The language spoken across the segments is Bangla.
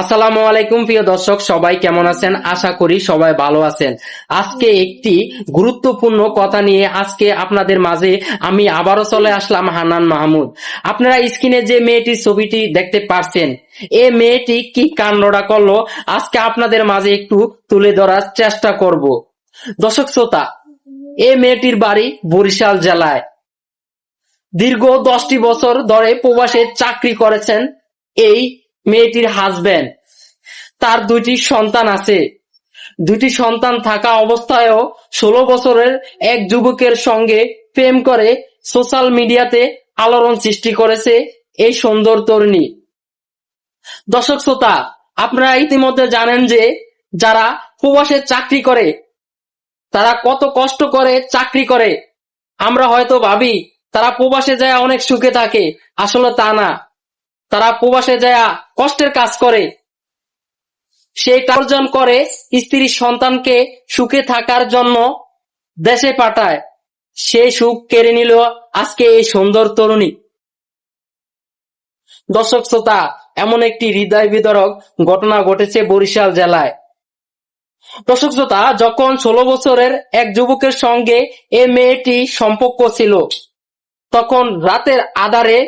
আসসালামু আলাইকুম, প্রিয় দর্শক, সবাই কেমন আছেন? আশা করি সবাই ভালো আছেন। আজকে একটি গুরুত্বপূর্ণ কথা নিয়ে আজকে আপনাদের মাঝে আমি আবারও চলে আসলাম হানান মাহমুদ। আপনারা স্ক্রিনে যে মেয়েটির ছবিটি দেখতে পারছেন, এ মেয়েটি কি কাণ্ডটা করল, আজকে আপনাদের মাঝে একটু তুলে ধরার চেষ্টা করব। দর্শক শ্রোতা, এ মেয়েটির বাড়ি বরিশাল জেলায়। দীর্ঘ দশটি বছর ধরে প্রবাসে চাকরি করেছেন এই মেয়েটির হাজবেন্ড তার দুইটি সন্তান আছে। দুটি সন্তান থাকা অবস্থায়ও ষোলো বছরের এক যুবকের সঙ্গে প্রেম করে সোশ্যাল মিডিয়াতে আলোড়ন সৃষ্টি করেছে এই সুন্দর তরুণী। দর্শক শ্রোতা, আপনারা ইতিমধ্যে জানেন যে যারা প্রবাসে চাকরি করে, তারা কত কষ্ট করে চাকরি করে। আমরা হয়তো ভাবি, তারা প্রবাসে যায় অনেক সুখে থাকে। আসলে তা না। তারা প্রবাসে যায় কষ্টের কাজ করে। সেই অর্জন করে স্ত্রী সন্তানকে সুখে থাকার জন্য দেশে পাঠায়। সেই সুখ কেড়ে নিল আজকে এই সুন্দর তরুণী। দর্শক শ্রোতা, এমন একটি হৃদয় বিতরক ঘটনা ঘটেছে বরিশাল জেলায়। দর্শক শ্রোতা, যখন ষোলো বছরের এক যুবকের সঙ্গে এ মেয়েটি সম্পর্ক ছিল, তখন রাতের আধারে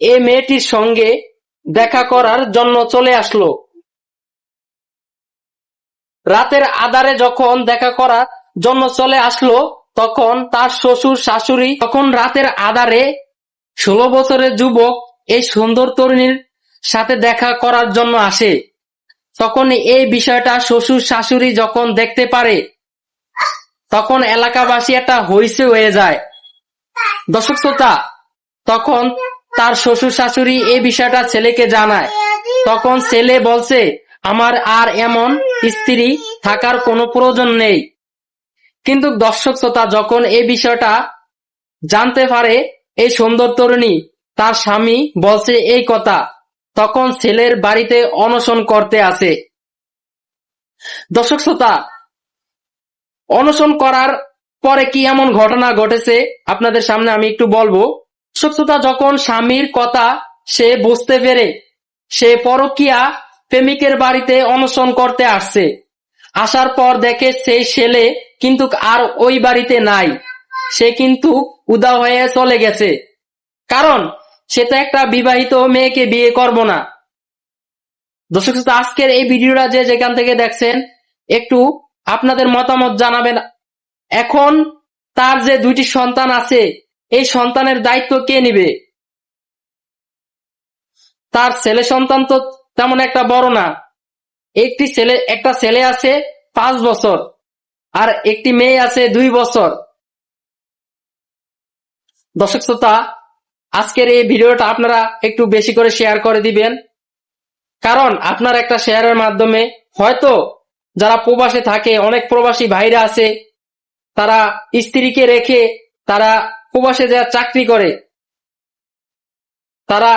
এ মেয়েটির সঙ্গে দেখা করার জন্য চলে আসলো। রাতের আধারে যখন দেখা করার জন্য চলে আসলো, তখন তার শ্বশুর, শাশুড়ি তখন রাতের আধারে ষোলো বছরের যুবক এই সুন্দর তরুণীর সাথে দেখা করার জন্য আসে। তখন এই বিষয়টা শ্বশুর, শাশুড়ি যখন দেখতে পারে, তখন এলাকাবাসী একটা হইসে হয়ে যায়। দর্শক শ্রোতা, তখন তার শ্বশুর শাশুড়ি এই বিষয়টা ছেলেকে জানায়। তখন ছেলে বলছে, আমার আর এমন স্ত্রী থাকার কোনো প্রয়োজন নেই। কিন্তু দর্শক শ্রোতা যখন এই বিষয়টা জানতে পারে, এই সুন্দর তরুণী তার স্বামী বলছে এই কথা। তখন ছেলের বাড়িতে অনশন করতে আসে। দর্শক শ্রোতা, অনশন করার পরে কি এমন ঘটনা ঘটেছে? আপনাদের সামনে আমি একটু বলব। দর্শক যখন স্বামীর কথা সে বুঝতে পেরে, সে পরকিয়া প্রেমিকের বাড়িতে অনশন করতে আসছে। আসার পর দেখে সেই ছেলে কিন্তু আর ওই বাড়িতে নাই। সে কিন্তু উদা হয়ে চলে গেছে। কারণ সে তো একটা বিবাহিত মেয়েকে বিয়ে করব না। দর্শক আজকের এই ভিডিওটা যে যেখান থেকে দেখছেন, একটু আপনাদের মতামত জানাবেন। এখন তার যে দুইটি সন্তান আছে এই সন্তানের দায়িত্ব কে নিবে? তার ছেলে সন্তান তো তেমন একটা বড় না। একটি ছেলে, একটা ছেলে আছে পাঁচ বছর আর একটি মেয়ে আছে দুই বছর। দর্শক শ্রোতা, আজকের এই ভিডিওটা আপনারা একটু বেশি করে শেয়ার করে দিবেন। কারণ আপনার একটা শেয়ারের মাধ্যমে হয়তো যারা প্রবাসে থাকে, অনেক প্রবাসী ভাইরা আছে, তারা স্ত্রীকে রেখে তারা প্রবাসে যা চাকরি করে। তারা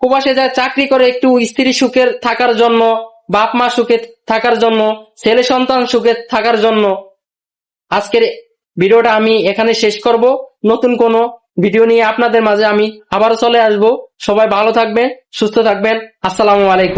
প্রবাসে যা চাকরি করে একটু স্ত্রী সুখের থাকার জন্য, বাপ মা সুখে থাকার জন্য, ছেলে সন্তান সুখে থাকার জন্য। আজকের ভিডিওটা আমি এখানে শেষ করব। নতুন কোনো ভিডিও নিয়ে আপনাদের মাঝে আমি আবারও চলে আসব। সবাই ভালো থাকবেন, সুস্থ থাকবেন। আসসালামু আলাইকুম।